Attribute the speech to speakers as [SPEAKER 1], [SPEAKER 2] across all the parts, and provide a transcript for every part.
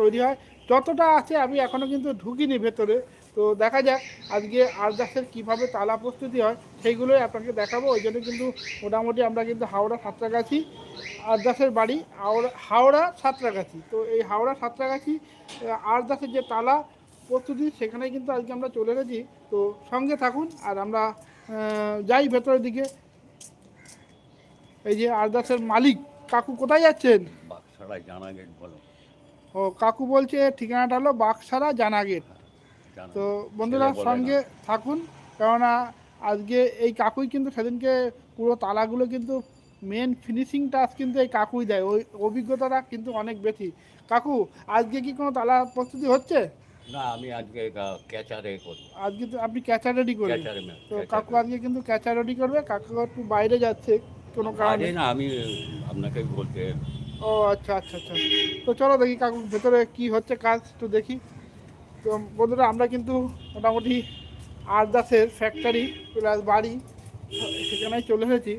[SPEAKER 1] তৈরি হয়। যতটা আছে আমি এখনও কিন্তু ঢুকিনি ভেতরে। তো দেখা যাক আজকে আরদাসের কীভাবে তালা প্রস্তুতি হয়, সেইগুলোই আপনাকে দেখাবো। ওই জন্য কিন্তু মোটামুটি আমরা কিন্তু হাওড়া সাঁতরাগাছি, আরদাসের বাড়ি হাওড়া সাঁতরাগাছি। তো এই হাওড়া সাঁতরাগাছি আরদাসের যে তালা প্রস্তুতি, সেখানে কিন্তু আজকে আমরা চলে গেছি তো সঙ্গে থাকুন আর আমরা যাই ভেতরের দিকে। এই যে আরদাসের মালিক কাকু কোথায় যাচ্ছেন?
[SPEAKER 2] জানা গেট বলো।
[SPEAKER 1] ও কাকু বলছে ঠিকানাটা হলো বাক্সারা জানা গেট। তো বন্ধুরা সঙ্গে থাকুন কেননা আজকে এই কাকুই কিন্তু সেদিনকে পুরো তালাগুলো কিন্তু মেন ফিনিশিং টাচ কিন্তু এই কাকুই দেয়। ওই অভিজ্ঞতাটা কিন্তু অনেক বেশি। কাকু আজকে কি কোনো তালা প্রস্তুতি হচ্ছে?
[SPEAKER 2] না আমি আজকে ক্যাচারে করি
[SPEAKER 1] আজকে তো আপনি ক্যাচার রেডি করবেন। তো কাকু আজকে কিন্তু ক্যাচার রেডি করবে। কাকু একটু বাইরে যাচ্ছে কোনো কারণে।
[SPEAKER 2] না আমি আপনাকে বলতে
[SPEAKER 1] ও আচ্ছা আচ্ছা আচ্ছা। তো চলো দেখি কাকু, ভেতরে কি হচ্ছে কাজ, একটু দেখি। তো বন্ধুরা, আমরা কিন্তু মোটামুটি আরদাসের ফ্যাক্টরি প্লাস বাড়ি, সেখানেই চলে এসেছি।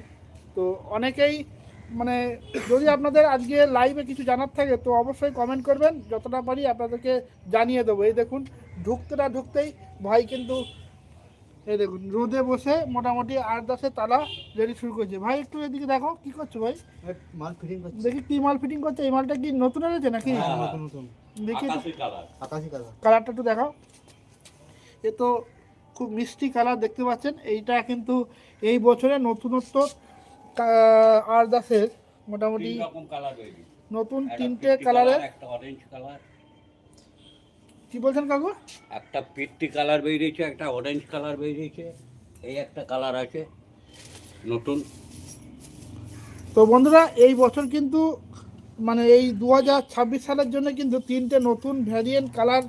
[SPEAKER 1] তো অনেকেই মানে যদি আপনাদের আজকে লাইভে কিছু জানার থাকে, তো অবশ্যই কমেন্ট করবেন। যতটা পারি আপনাদেরকে জানিয়ে দেবো। এই দেখুন, ঢুকতে না ঢুকতেই ভাই কিন্তু এই দেখুন রোদে বসে মোটামুটি আরদাসের তালা রেডি শুরু করছে। ভাই একটু এদিকে দেখো কি করছ ভাই?
[SPEAKER 3] মাল ফিটিং করছে।
[SPEAKER 1] দেখি কি মাল ফিটিং করছে এই মালটা কি নতুন এনেছে নাকি?
[SPEAKER 2] হ্যাঁ।
[SPEAKER 3] নতুন নতুন।
[SPEAKER 1] দেখি
[SPEAKER 2] আকাশি কালার
[SPEAKER 1] কালারটা একটু দেখাও। এ তো খুব মিষ্টি কালার দেখতে পাচ্ছেন। এইটা কিন্তু এই বছরে নতুনত্ব মোটামুটি
[SPEAKER 2] রকম কালার রয়েছে।
[SPEAKER 1] নতুন তিনটে কালারের
[SPEAKER 2] একটা অরেঞ্জ কালার
[SPEAKER 1] কি বলছেন কাকু?
[SPEAKER 2] একটা পিট্টি কালার বেরিয়েছে একটা অরেঞ্জ কালার বেরিয়েছে এই একটা কালার আছে নতুন।
[SPEAKER 1] তো বন্ধুরা এই বছর কিন্তু মানে এই দু হাজার ছাব্বিশ সালের জন্য কিন্তু তিনটে নতুন ভ্যারিয়েন্ট কালার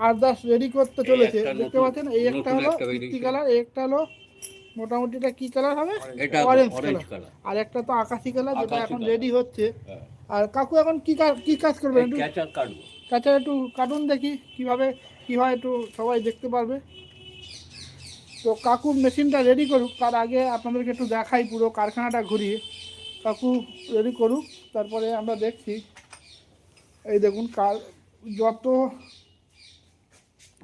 [SPEAKER 1] আরদাস রেডি করতে চলেছে। দেখতে পাচ্ছেন এই একটা হলো
[SPEAKER 2] একটা
[SPEAKER 1] কালার এই একটা হলো মোটামুটি এটা কি কালার হবে?
[SPEAKER 2] এটা
[SPEAKER 1] অরেঞ্জ কালার। আর একটা তো আকাশি কালার যেটা এখন রেডি হচ্ছে।
[SPEAKER 2] হ্যাঁ।
[SPEAKER 1] আর কাকু এখন কি কা- কি কাজ করবেন?
[SPEAKER 2] কাটবো।
[SPEAKER 1] কাছে একটু কার্টুন দেখি, কীভাবে, কি হয় একটু সবাই দেখতে পারবে। তো কাকু মেশিনটা রেডি করুক, তার আগে আপনাদেরকে একটু দেখাই পুরো কারখানাটা ঘুরিয়ে। কাকু রেডি করুক, তারপরে আমরা দেখছি। এই দেখুন, কার, যত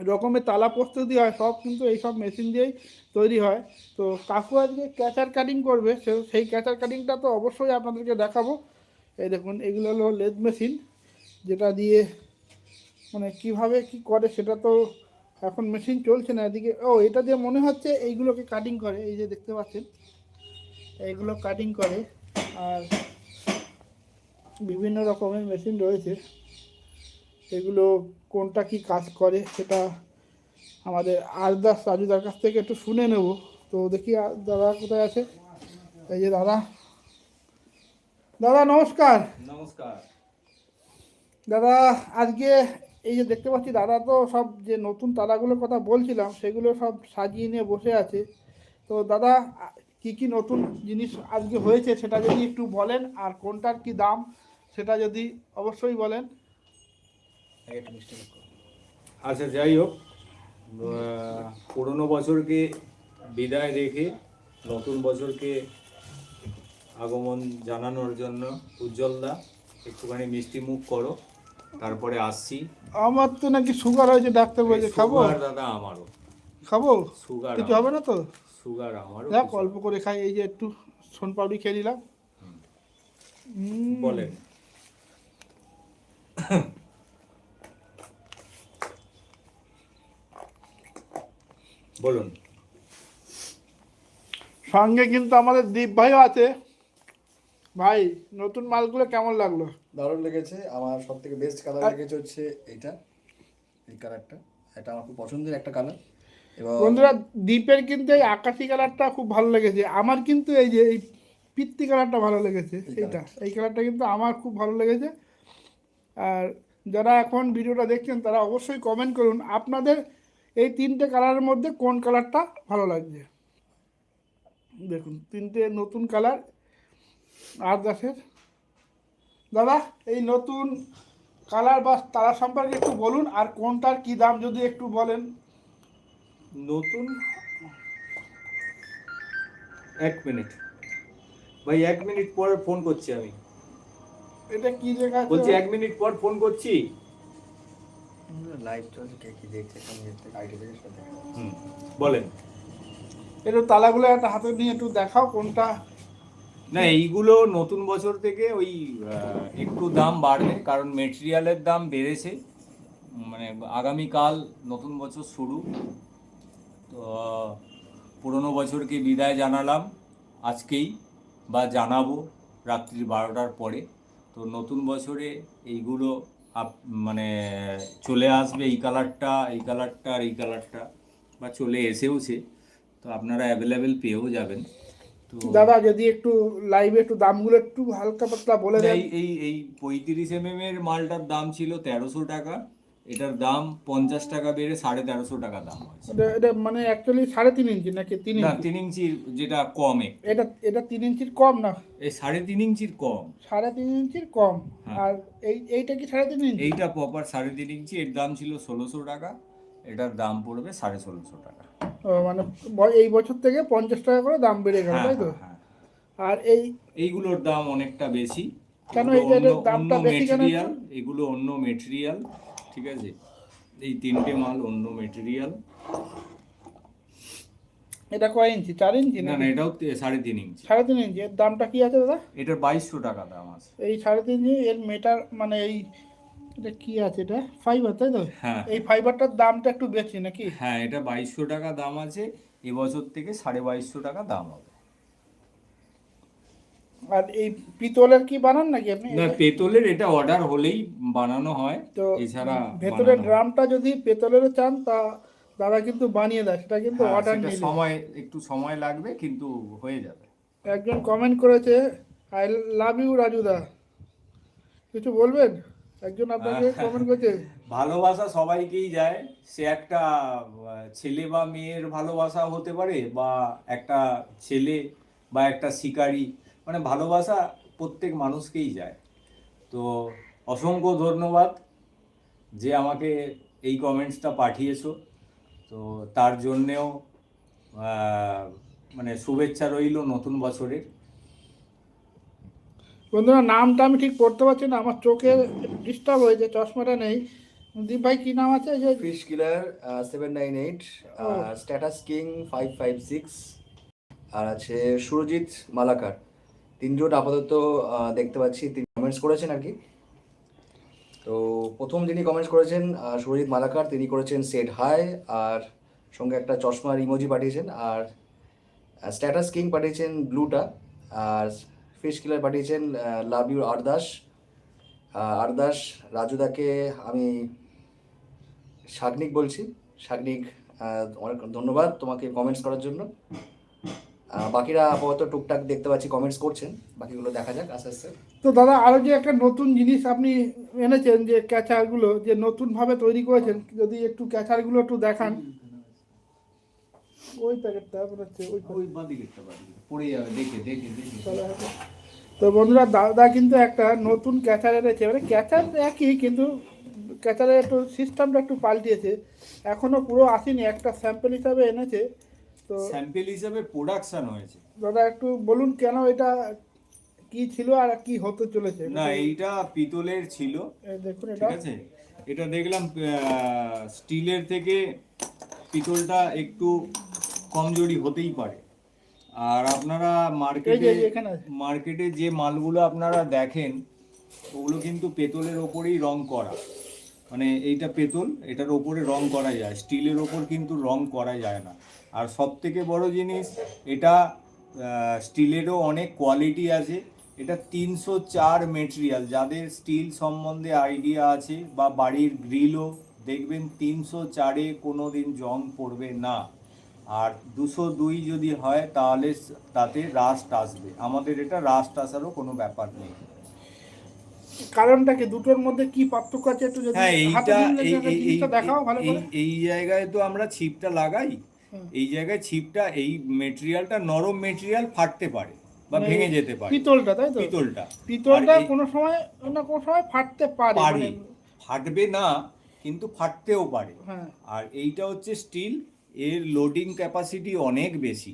[SPEAKER 1] রকমের তালা প্রস্তুতি হয়, সব কিন্তু এই সব মেশিন দিয়েই তৈরি হয়। তো কাকু আজকে ক্যাচার কাটিং করবে, সে- সেই ক্যাচার কাটিংটা তো অবশ্যই আপনাদেরকে দেখাবো। এই দেখুন, এগুলো হলো লেদ মেশিন, যেটা দিয়ে মানে কীভাবে কি করে সেটা তো এখন মেশিন চলছে না এদিকে। ও এটা দিয়ে মনে হচ্ছে এইগুলোকে কাটিং করে এই যে দেখতে পাচ্ছেন এইগুলো কাটিং করে আর বিভিন্ন রকমের মেশিন রয়েছে। এগুলো কোনটা কি কাজ করে সেটা আমাদের আরদাস রাজুদার কাছ থেকে একটু শুনে নেব। তো দেখি আর দাদা কোথায় আছে? এই যে দাদা। দাদা নমস্কার।
[SPEAKER 3] নমস্কার।
[SPEAKER 1] দাদা আজকে এই যে দেখতে পাচ্ছি দাদা তো সব যে নতুন তালাগুলোর কথা বলছিলাম, সেগুলো সব সাজিয়ে নিয়ে বসে আছে। তো দাদা, কি কি নতুন জিনিস আজকে হয়েছে সেটা যদি একটু বলেন, আর কোনটার কি দাম সেটা যদি অবশ্যই বলেন।
[SPEAKER 4] আচ্ছা যাই হোক পুরনো বছরকে বিদায় রেখে নতুন বছরকে আগমন জানানোর জন্য উজ্জ্বলদা, একটুখানি মিষ্টি মুখ করো। তারপরে আসছি।
[SPEAKER 1] আমার তো নাকি সুগার হয়েছে ডাক্তার বলছে খাব?
[SPEAKER 4] দাদা আমারও।
[SPEAKER 1] খাব?
[SPEAKER 4] সুগার
[SPEAKER 1] কিছু হবে না তো?
[SPEAKER 4] সুগার আমারও
[SPEAKER 1] দেখ অল্প করে খাই এই যে একটু সোন পাউডি খেয়ে নিলাম।
[SPEAKER 4] বলেন। বলুন।
[SPEAKER 1] সঙ্গে কিন্তু আমাদের দীপ ভাইও আছে। ভাই নতুন মালগুলো কেমন লাগল?
[SPEAKER 3] দারুণ লেগেছে। আমার সব থেকে বেস্ট কালার লেগেছে হচ্ছে এইটা এই কালারটা এটা আমার খুব পছন্দের একটা কালার এবং
[SPEAKER 1] বন্ধুরা দ্বীপের কিন্তু এই আকাশি কালারটা খুব ভালো লেগেছে। আমার কিন্তু এই যে এই পিত্তি কালারটা ভালো লেগেছে এইটা। এই কালারটা কিন্তু আমার খুব ভালো লেগেছে। আর যারা এখন ভিডিওটা দেখছেন তারা অবশ্যই কমেন্ট করুন আপনাদের এই তিনটে কালারের মধ্যে কোন কালারটা ভালো লাগছে? দেখুন তিনটে নতুন কালার আর দাসের। দাদা এই নতুন কালার বা তারা সম্পর্কে একটু বলুন আর কোনটার কি দাম যদি একটু বলেন?
[SPEAKER 4] নতুন? এক মিনিট। ভাই এক মিনিট পর ফোন করছি আমি।
[SPEAKER 1] এটা কি লেখা আছে?
[SPEAKER 4] বলছি এক মিনিট পর ফোন করছি।
[SPEAKER 3] লাইভ চলছে কে কি দেখছে আইডি থেকে
[SPEAKER 4] হুম বলেন।
[SPEAKER 1] একটু তালাগুলো একটা হাতে নিয়ে একটু দেখাও কোনটা
[SPEAKER 4] না এইগুলো নতুন বছর থেকে ওই একটু দাম বাড়বে কারণ মেটেরিয়ালের দাম বেড়েছে। মানে আগামীকাল নতুন বছর শুরু। তো পুরনো বছরকে বিদায় জানালাম আজকেই বা জানাব রাত্রি বারোটার পরে। তো নতুন বছরে এইগুলো আপ- মানে চলে আসবে এই কালারটা এই কালারটা আর এই কালারটা বা চলে এসেওছে। তো আপনারা অ্যাভেলেবেল পেয়েও যাবেন।
[SPEAKER 1] দাদা যদি একটু লাইভে একটু দামগুলো একটু হালকা পাতলা বলে দেন।
[SPEAKER 4] এই এই পঁয়ত্রিশ এম এর মালটার দাম ছিল তেরোশো টাকা। এটার দাম পঞ্চাশ টাকা বেড়ে সাড়ে তেরোশো টাকা দাম হয়েছে।
[SPEAKER 1] এটা- মানে অ্যাকচুয়ালি সাড়ে তিন ইঞ্চি নাকি তিন
[SPEAKER 4] না তিন ইঞ্চির যেটা কমে
[SPEAKER 1] এটা এটা তিন ইঞ্চির কম না?
[SPEAKER 4] এই সাড়ে তিন ইঞ্চির কম।
[SPEAKER 1] সাড়ে তিন ইঞ্চির কম।
[SPEAKER 4] হ্যাঁ।
[SPEAKER 1] আর এই এইটা কি সাড়ে তিন ইঞ্চি?
[SPEAKER 4] এইটা প্রপার সাড়ে তিন ইঞ্চি এর দাম ছিল ষোলোশো টাকা এটার দাম পড়বে সাড়ে ষোলোশো টাকা।
[SPEAKER 1] মানে এই বছর থেকে পঞ্চাশ টাকা করে দাম বেড়ে গেল
[SPEAKER 4] হ্যাঁ
[SPEAKER 1] তাই তো?
[SPEAKER 4] হ্যাঁ, হ্যাঁ।
[SPEAKER 1] আর এই
[SPEAKER 4] এইগুলোর দাম অনেকটা বেশি।
[SPEAKER 1] কেন দামটা বেশি কেন
[SPEAKER 4] এগুলো অন্য মেটেরিয়াল ঠিক আছে? এই তিনটে মাল অন্য মেটেরিয়াল
[SPEAKER 1] এটা কয় ইঞ্চি? চার ইঞ্চি
[SPEAKER 4] না
[SPEAKER 1] না
[SPEAKER 4] না এটাও সাড়ে তিন ইঞ্চি।
[SPEAKER 1] সাড়ে তিন ইঞ্চি। এর দামটা কি আছে দাদা?
[SPEAKER 4] এটার বাইশশো টাকা দাম আছে।
[SPEAKER 1] এই সাড়ে তিন ইঞ্চি এর মেটার মানে এই এটা কি আছে? এটা ফাইবার তাই তো?
[SPEAKER 4] হ্যাঁ।
[SPEAKER 1] এই ফাইবারটার দামটা একটু বেশি নাকি?
[SPEAKER 4] হ্যাঁ এটা বাইশশো টাকা দাম আছে। এবছর থেকে সাড়ে বাইশশো টাকা দাম হবে।
[SPEAKER 1] আর এই পিতলের কি বানান নাকি আপনি?
[SPEAKER 4] না পেতলের এটা অর্ডার হলেই বানানো হয়।
[SPEAKER 1] তো
[SPEAKER 4] এছাড়া
[SPEAKER 1] ভেতরের ড্রামটা যদি পেতলের চান তা দাদা কিন্তু বানিয়ে দেয়। সেটা কিন্তু
[SPEAKER 4] হ্যাঁ,
[SPEAKER 1] অর্ডার
[SPEAKER 4] সেটা
[SPEAKER 1] নিলে।
[SPEAKER 4] সময় একটু সময় লাগবে কিন্তু হয়ে যাবে।
[SPEAKER 1] একজন কমেন্ট করেছে আই লাভ ইউ রাজুদা কিছু বলবেন? একজন আপনাকে কমেন্ট করেছে?
[SPEAKER 4] ভালোবাসা সবাইকেই যায়। সে একটা ছেলে বা মেয়ের ভালোবাসা হতে পারে বা একটা ছেলে বা একটা শিকারী। মানে ভালোবাসা প্রত্যেক মানুষকেই যায়। তো অসংখ্য ধন্যবাদ যে আমাকে এই কমেন্টসটা পাঠিয়েছো। তো তার জন্যেও মানে শুভেচ্ছা রইল নতুন বছরের।
[SPEAKER 1] বন্ধুরা নামটা আমি ঠিক পড়তে পারছি না। আমার চোখে ডিস্টার্ব হয়েছে চশমাটা নেই। দীপ ভাই কি নাম আছে? যে
[SPEAKER 3] fish killer seven nine eight. Status king five five six আর আছে সুরজিৎ মালাকার। তিনজন আপাতত দেখতে পাচ্ছি তিনি কমেন্টস করেছেন আর কি। তো প্রথম যিনি কমেন্টস করেছেন সুরজিৎ মালাকার তিনি করেছেন সেট হাই আর সঙ্গে একটা চশমার ইমোজি পাঠিয়েছেন আর স্ট্যাটাস কিং পাঠিয়েছেন ব্লুটা আর ফিশ কিলার পাঠিয়েছেন লাভ ইউ আরদাস আরদাস রাজুদাকে আমি শাগনিক বলছি। শাগনিক অনেক ধন্যবাদ তোমাকে কমেন্টস করার জন্য। বাকিরা আপাতত টুকটাক দেখতে পাচ্ছি কমেন্টস করছেন। বাকিগুলো দেখা যাক, আস্তে আস্তে।
[SPEAKER 1] তো দাদা আরও যে একটা নতুন জিনিস আপনি এনেছেন, যে ক্যাচারগুলো যে নতুনভাবে তৈরি করেছেন, যদি একটু ক্যাচারগুলো একটু দেখান। ওই প্যাকেটটা মনে হচ্ছে ওই
[SPEAKER 4] ওই বাঁদিকেরটা বাঁদিকে পড়ে যাবে দেখে দেখে দেখে।
[SPEAKER 1] তো বন্ধুরা দাদা কিন্তু একটা নতুন ক্যাচার এনেছে মানে ক্যাচার একই কিন্তু ক্যাচারের একটু সিস্টেমটা একটু পাল্টিয়েছে। এখনও পুরো আসেনি একটা স্যাম্পল হিসাবে এনেছে। তো
[SPEAKER 4] স্যাম্পেল হিসাবে প্রোডাকশন হয়েছে।
[SPEAKER 1] দাদা একটু বলুন কেন এটা কি ছিল আর কি হতে চলেছে?
[SPEAKER 4] না এইটা পিতলের ছিল।
[SPEAKER 1] দেখুন
[SPEAKER 4] ঠিক
[SPEAKER 1] এটা।
[SPEAKER 4] আছে? এটা দেখলাম স্টিলের থেকে পিতলটা একটু কমজোরি হতেই পারে। আর আপনারা মার্কেটে মার্কেটে যে মালগুলো আপনারা দেখেন ওগুলো কিন্তু পেতলের ওপরেই রং করা। মানে এইটা পেতল এটার ওপরে রং করা যায়। স্টিলের ওপর কিন্তু রং করা যায় না। আর সব থেকে বড় জিনিস এটা স্টিলেরও অনেক কোয়ালিটি আছে। এটা তিনশো চার মেটেরিয়াল যাদের স্টিল সম্বন্ধে আইডিয়া আছে বা বাড়ির গ্রিলও দেখবেন তিনশো চারে কোনো দিন জং পড়বে না। আর দুশো দুই যদি হয় তাহলে তাতে রাস্ট আসবে। আমাদের এটা রাস্ট আসারও কোনো ব্যাপার নেই।
[SPEAKER 1] কারণটা কি? দুটোর মধ্যে কি পার্থক্য আছে একটু যদি
[SPEAKER 4] হ্যাঁ এইটা এই
[SPEAKER 1] দেখাও ভালো করে।
[SPEAKER 4] জায়গায় তো আমরা ছিপটা লাগাই। এই জায়গায় ছিপটা এই মেটেরিয়ালটা নরম মেটেরিয়াল ফাটতে পারে বা
[SPEAKER 1] মানে
[SPEAKER 4] ভেঙে যেতে পারে।
[SPEAKER 1] পিতলটা তাই তো?
[SPEAKER 4] পিতলটা।
[SPEAKER 1] পিতলটা কোনো সময় না কোনো সময় ফাটতে পারে। মানে-
[SPEAKER 4] ফাটবে না কিন্তু ফাটতেও পারে।
[SPEAKER 1] হ্যাঁ।
[SPEAKER 4] আর এইটা হচ্ছে স্টিল এর লোডিং ক্যাপাসিটি অনেক বেশি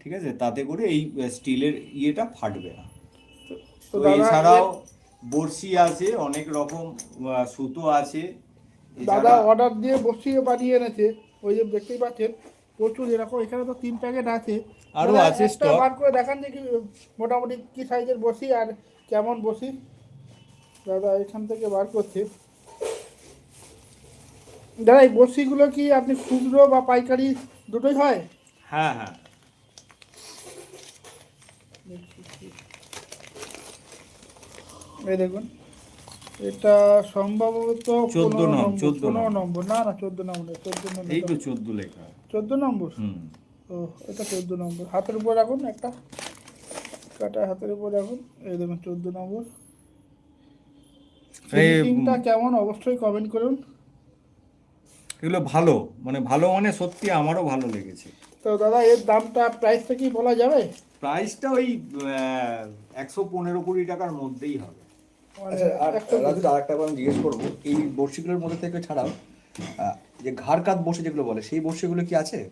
[SPEAKER 4] ঠিক আছে? তাতে করে এই স্টিলের ইয়েটা ফাটবে না।
[SPEAKER 1] তো
[SPEAKER 4] এছাড়াও বড়শি আছে অনেক রকম সুতো আছে।
[SPEAKER 1] দাদা অর্ডার দিয়ে বসিয়ে বানিয়ে এনেছে ওই যে দেখতেই পাচ্ছেন প্রচুর এরকম এখানে তো তিন প্যাকেট আছে।
[SPEAKER 4] আরও
[SPEAKER 1] দাদা,
[SPEAKER 4] আছে stock।
[SPEAKER 1] বার করে দেখান যে কি মোটামুটি কি সাইজের বসি আর কেমন বসি দাদা এখান থেকে বার করছে। দাদা এই বসিগুলো কি আপনি খুচরো বা পাইকারি দুটোই হয়?
[SPEAKER 4] হ্যাঁ হ্যাঁ।
[SPEAKER 1] এই দেখুন এটা সম্ভবত
[SPEAKER 4] 14 নম্বর,
[SPEAKER 1] নম্বর
[SPEAKER 4] 14
[SPEAKER 1] পনেরো
[SPEAKER 4] নম্বর।
[SPEAKER 1] নম্বর না না চোদ্দ নম্বর চোদ্দ
[SPEAKER 4] এই তো
[SPEAKER 1] নম্বর
[SPEAKER 4] চোদ্দ লেখা।
[SPEAKER 1] চোদ্দ নম্বর? ও এটা চোদ্দ নম্বর। হাতের উপর রাখুন একটা। কাটা হাতের উপর রাখুন। এই দেখুন চোদ্দ নম্বর। কেমন অবশ্যই কমেন্ট করুন।
[SPEAKER 4] এগুলো ভালো মানে ভালো মানে সত্যি আমারও ভালো লেগেছে।
[SPEAKER 1] তো দাদা এর দামটা প্রাইসটা কি বলা যাবে?
[SPEAKER 4] প্রাইসটা ওই একশো পনেরো কুড়ি টাকার মধ্যেই হবে।
[SPEAKER 1] মানে
[SPEAKER 3] আচ্ছা আর
[SPEAKER 1] একটা-
[SPEAKER 3] রাজু আরেকটা আমি জিজ্ঞেস করব। এই বড়শিগুলোর মধ্যে থেকে ছাড়াও যে ঘাড় কাত বসে যেগুলো বলে সেই বড়শিগুলো কি আছে?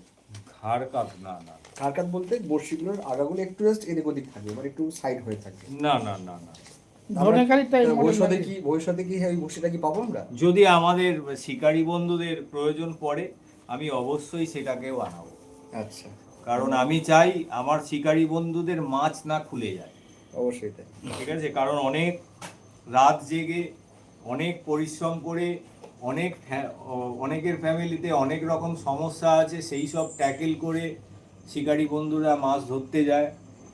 [SPEAKER 4] ঘাড় কাপ না না।
[SPEAKER 3] ঘাড় কাত বলতে বড়শিগুলোর আগাগুলো একটু জাস্ট এদিক ওদিক থাকে মানে একটু সাইড হয়ে থাকে।
[SPEAKER 4] না না না না।
[SPEAKER 3] ভবিষ্যতে কি ভবিষ্যতে কি ওই বড়শিটা কি পাবো আমরা?
[SPEAKER 4] যদি আমাদের শিকারী বন্ধুদের প্রয়োজন পড়ে আমি অবশ্যই সেটাকেও আনাবো।
[SPEAKER 3] আচ্ছা।
[SPEAKER 4] কারণ আমি চাই আমার শিকারী বন্ধুদের মাছ না খুলে যায়।
[SPEAKER 3] অবশ্যই তাই।
[SPEAKER 4] ঠিক আছে? কারণ অনেক রাত জেগে অনেক পরিশ্রম করে অনেক অনেকের ফ্যামিলিতে অনেক রকম সমস্যা আছে সেই সব ট্যাকেল করে শিকারী বন্ধুরা মাছ ধরতে যায়।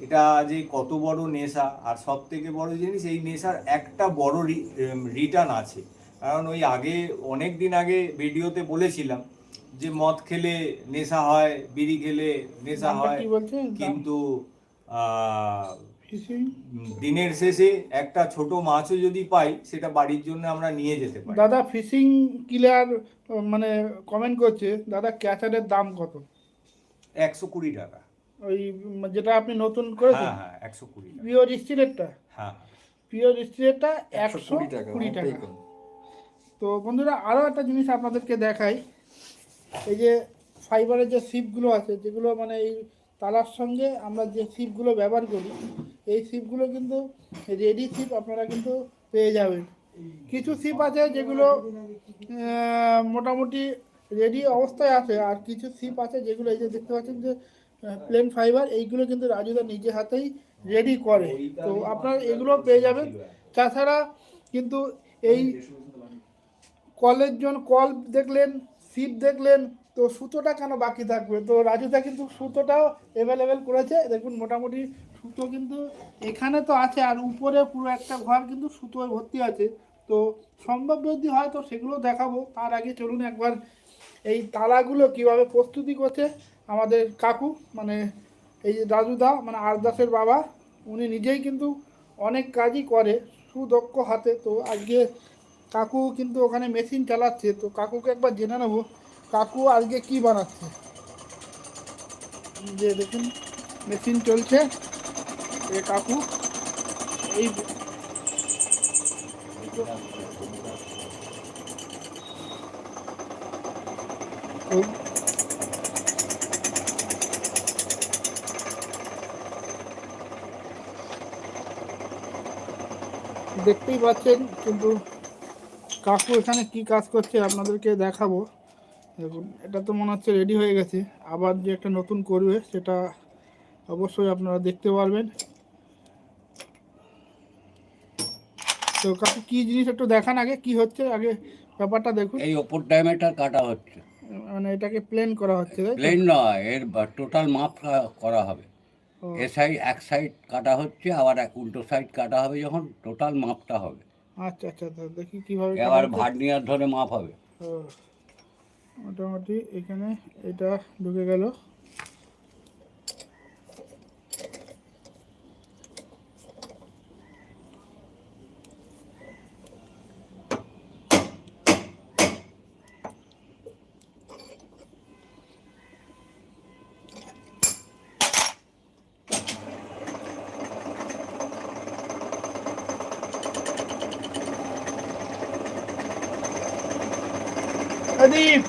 [SPEAKER 4] এটা যে কত বড় নেশা আর সব থেকে বড় জিনিস এই নেশার একটা বড় রিটার্ন আছে। কারণ ওই আগে অনেক দিন আগে ভিডিওতে বলেছিলাম যে মদ খেলে নেশা হয় বিড়ি খেলে নেশা হয়? কিন্তু দিনের শেষে একটা ছোট মাছও যদি পাই সেটা বাড়ির জন্য আমরা নিয়ে যেতে পারি।
[SPEAKER 1] দাদা ফিশিং কিলার মানে কমেন্ট করছে দাদা ক্যাচারের দাম কত?
[SPEAKER 4] একশো কুড়ি টাকা।
[SPEAKER 1] ওই যেটা আপনি নতুন করেছেন?
[SPEAKER 4] হ্যাঁ হ্যাঁ একশো কুড়ি
[SPEAKER 1] পিওর স্টিলেরটা?
[SPEAKER 4] হ্যাঁ।
[SPEAKER 1] পিওর স্টিলেরটা
[SPEAKER 3] একশো
[SPEAKER 1] একশো
[SPEAKER 3] কুড়ি টাকা।
[SPEAKER 1] তো বন্ধুরা আরও একটা জিনিস আপনাদেরকে দেখাই। এই যে ফাইবারের যে সিপগুলো আছে যেগুলো মানে এই তালার সঙ্গে আমরা যে সিপগুলো ব্যবহার করি এই সিপগুলো কিন্তু রেডি সিপ আপনারা কিন্তু পেয়ে যাবেন। কিছু সিপ আছে যেগুলো মোটামুটি রেডি অবস্থায় আছে আর কিছু সিপ আছে যেগুলো এই যে দেখতে পাচ্ছেন যে প্লেন ফাইবার এইগুলো কিন্তু রাজুদা নিজে হাতেই রেডি করে। তো আপনারা এগুলো পেয়ে যাবেন। তাছাড়া কিন্তু এই কলের জন্য কল দেখলেন, সিপ দেখলেন, তো সুতোটা কেন বাকি থাকবে? তো রাজুদা কিন্তু সুতোটাও অ্যাভেলেবেল করেছে। দেখুন, মোটামুটি সুতো কিন্তু এখানে তো আছে, আর উপরে পুরো একটা ঘর কিন্তু সুতোয় ভর্তি আছে। তো সম্ভব যদি হয়, তো সেগুলো দেখাবো। তার আগে চলুন একবার এই তালাগুলো কীভাবে প্রস্তুতি করছে। আমাদের কাকু মানে এই যে মানে আরদাসের বাবা, উনি নিজেই কিন্তু অনেক কাজই করে, সুদক্ষ হাতে। তো আজকে কাকু কিন্তু ওখানে মেশিন চালাচ্ছে। তো কাকুকে একবার জেনে নেব, কাকু আজকে কি বানাচ্ছে? যে দেখুন, মেশিন চলছে। এ কাকু, এই তো দেখতেই পাচ্ছেন কিন্তু কাকু এখানে কি কাজ করছে আপনাদেরকে দেখাবো। দেখুন এটা তো মনে হচ্ছে রেডি হয়ে গেছে। আবার যে একটা নতুন করবে সেটা অবশ্যই আপনারা দেখতে পারবেন। তো কাকু কি জিনিস একটু দেখান আগে কি হচ্ছে আগে ব্যাপারটা দেখুন।
[SPEAKER 2] এই ওপর ডায়ামিটার কাটা হচ্ছে।
[SPEAKER 1] মানে এটাকে প্লেন করা হচ্ছে?
[SPEAKER 2] প্লেন নয় এর টোটাল মাপ করা হবে। এ সাইড এক সাইড কাটা হচ্ছে আবার এক উল্টো সাইড কাটা হবে যখন টোটাল মাপটা হবে।
[SPEAKER 1] আচ্ছা আচ্ছা দেখি কীভাবে
[SPEAKER 2] এবার। ভার্নিয়ার ধরে মাপ হবে।
[SPEAKER 1] মোটামুটি এখানে এটা ঢুকে গেল। দীপ?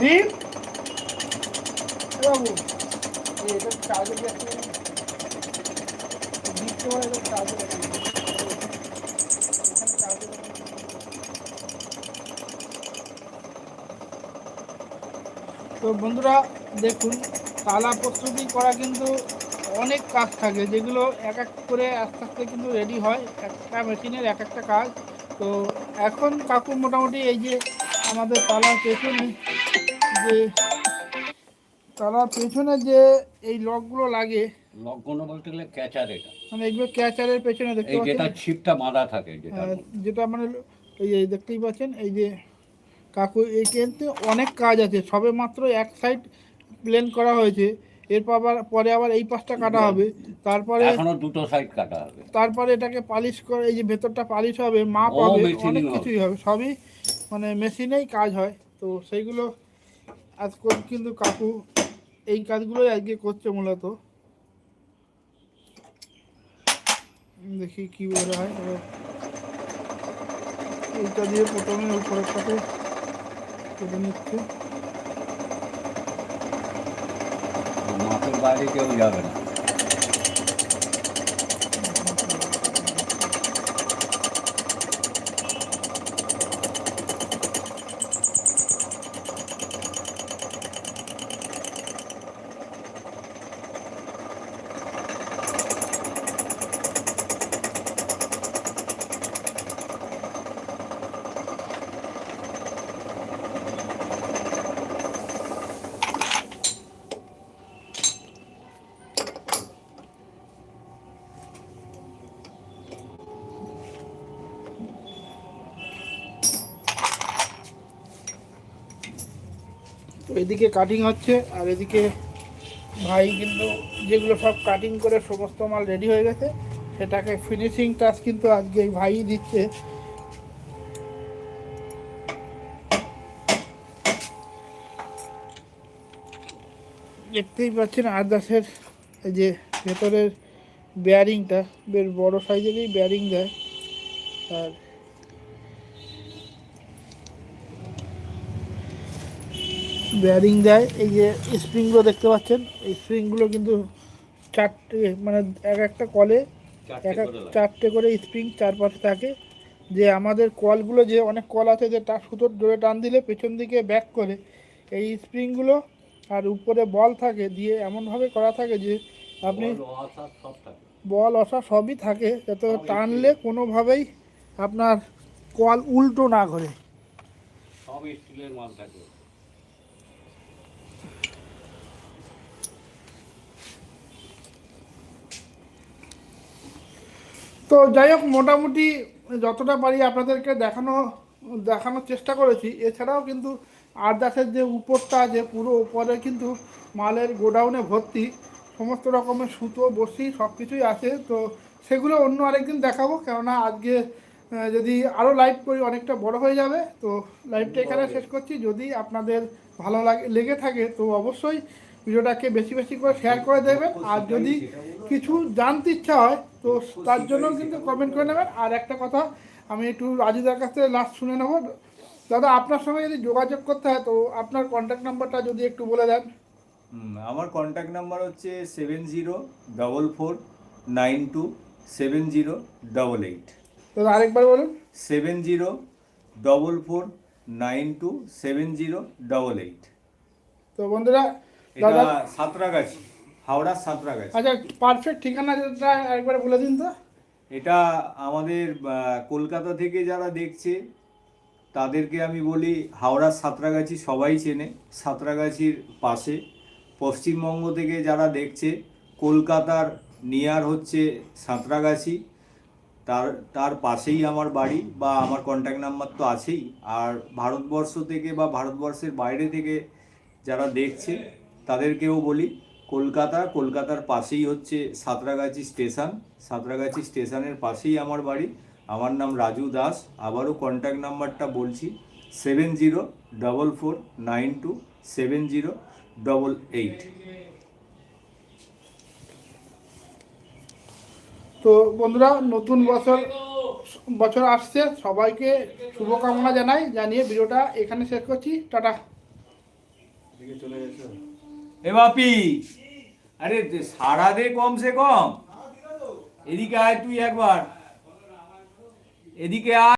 [SPEAKER 1] দীপ বাবু এটা চার্জে দীপ তো এটা চার্জে তো বন্ধুরা দেখুন তালা প্রস্তুতি করা কিন্তু অনেক কাজ থাকে যেগুলো এক এক করে আস্তে আস্তে কিন্তু রেডি হয়। একটা মেশিনের এক একটা কাজ। তো এখন কাকু মোটামুটি এই যে আমাদের তালার পেছনে যে তালার পেছনে যে এই লকগুলো লাগে
[SPEAKER 2] লকগুলো বলতে গেলে ক্যাচার এটা।
[SPEAKER 1] মানে এগুলো ক্যাচারের পেছনে দেখতে
[SPEAKER 2] এই যেটা ছিপটা বাঁধা থাকে যেটা
[SPEAKER 1] হ্যাঁ, যেটা মানে এই যে দেখতেই পাচ্ছেন এই যে কাকু এই ট্রেনতে অনেক কাজ আছে সবে মাত্র এক সাইড প্লেন করা হয়েছে। এরপর আবার পরে আবার এই পাশটা কাটা হবে। তারপরে
[SPEAKER 2] এখনও দুটো সাইড কাটা হবে।
[SPEAKER 1] তারপরে এটাকে পালিশ করে এই যে ভেতরটা পালিশ হবে মাপ হবে অনেক কিছুই হবে। সবই মানে মেশিনেই কাজ হয়। তো সেইগুলো আজ কিন্তু কাকু এই কাজগুলোই আজকে করছে মূলত। দেখি কি বেরো হয়। এইটা দিয়ে প্রথমে উপরের সাথে কেটে নিচ্ছে।
[SPEAKER 2] মাঠের বাইরে কেউ যাবে
[SPEAKER 1] এদিকে কাটিং হচ্ছে, আর এদিকে ভাই কিন্তু যেগুলো সব কাটিং করে সমস্ত মাল রেডি হয়ে গেছে, সেটাকে ফিনিশিং টাচ কিন্তু আজকে ভাই দিচ্ছে। দেখতেই পাচ্ছেন আরদাসের এই যে ভেতরের বেয়ারিংটা বেশ বড় সাইজেরই বেয়ারিং দেয়। আর বেয়ারিং দেয়। এই যে স্প্রিংগুলো দেখতে পাচ্ছেন এই স্প্রিংগুলো কিন্তু চারটে মানে এক একটা কলে এক এক চারটে করে স্প্রিং চারপাশে থাকে। যে আমাদের কলগুলো যে অনেক কল আছে যে টা সুতোর ধরে টান দিলে পেছন দিকে ব্যাক করে। এই স্প্রিংগুলো আর উপরে বল থাকে দিয়ে এমনভাবে করা থাকে যে আপনি
[SPEAKER 2] বল
[SPEAKER 1] অসা সবই থাকে যাতে টানলে কোনোভাবেই আপনার কল উল্টো না করে
[SPEAKER 2] সব স্টিলের মাল থাকে।
[SPEAKER 1] তো যাই হোক মোটামুটি যতটা পারি আপনাদেরকে দেখানো দেখানোর চেষ্টা করেছি। এছাড়াও কিন্তু আরদাসের যে উপরটা আছে পুরো উপরে কিন্তু মালের গোডাউনে ভর্তি। সমস্ত রকমের সুতো বসি সব কিছুই আছে। তো সেগুলো অন্য আরেকদিন দেখাবো। কেননা আজকে যদি আরও লাইভ করি অনেকটা বড় হয়ে যাবে। তো লাইভটা এখানে শেষ করছি। যদি আপনাদের ভালো লাগে লেগে থাকে তো অবশ্যই ভিডিওটাকে বেশি বেশি করে শেয়ার করে দেবেন। আর যদি কিছু জানতে ইচ্ছা হয় তো তার জন্য কিন্তু কমেন্ট করে নেবেন। আর একটা কথা আমি একটু রাজুদার কাছ থেকে লাস্ট শুনে নেব। দাদা আপনার সঙ্গে যদি যোগাযোগ করতে হয় তো আপনার কন্ট্যাক্ট নাম্বারটা যদি একটু বলে দেন।
[SPEAKER 4] আমার কন্ট্যাক্ট নাম্বার হচ্ছে seven zero double four nine two seven zero double eight
[SPEAKER 1] তো আরেকবার বলুন।
[SPEAKER 4] Seven zero double four nine two seven zero double eight
[SPEAKER 1] তো বন্ধুরা দাদা
[SPEAKER 4] সাঁতরাগাছি। হাওড়ার সাঁতরাগাছি
[SPEAKER 1] আচ্ছা পারফেক্ট ঠিকানাটা একবার বলে দিন তো।
[SPEAKER 4] এটা আমাদের কলকাতা থেকে যারা দেখছে তাদেরকে আমি বলি হাওড়ার সাঁতরাগাছি সবাই চেনে। সাঁতরাগাছির পাশে। পশ্চিমবঙ্গ থেকে যারা দেখছে কলকাতার নিয়ার হচ্ছে সাঁতরাগাছি তার তার পাশেই আমার বাড়ি বা আমার কন্ট্যাক্ট নাম্বার তো আছেই। আর ভারতবর্ষ থেকে বা ভারতবর্ষের বাইরে থেকে যারা দেখছে তাদেরকেও বলি কলকাতা কলকাতার পাশেই হচ্ছে সাঁতরাগাছি স্টেশন। সাঁতরাগাছি স্টেশনের পাশেই আমার বাড়ি। আমার নাম রাজু দাস। আবারও কন্ট্যাক্ট নাম্বারটা বলছি seven zero double four nine two seven zero double eight
[SPEAKER 1] তো বন্ধুরা নতুন বছর বছর আসছে। সবাইকে শুভকামনা জানাই জানিয়ে ভিডিওটা এখানে শেষ করছি। টাটা।
[SPEAKER 4] এ বাপি! আরে সারা দে কমসে কম। এদিকে আয় তুই একবার। এদিকে আয়।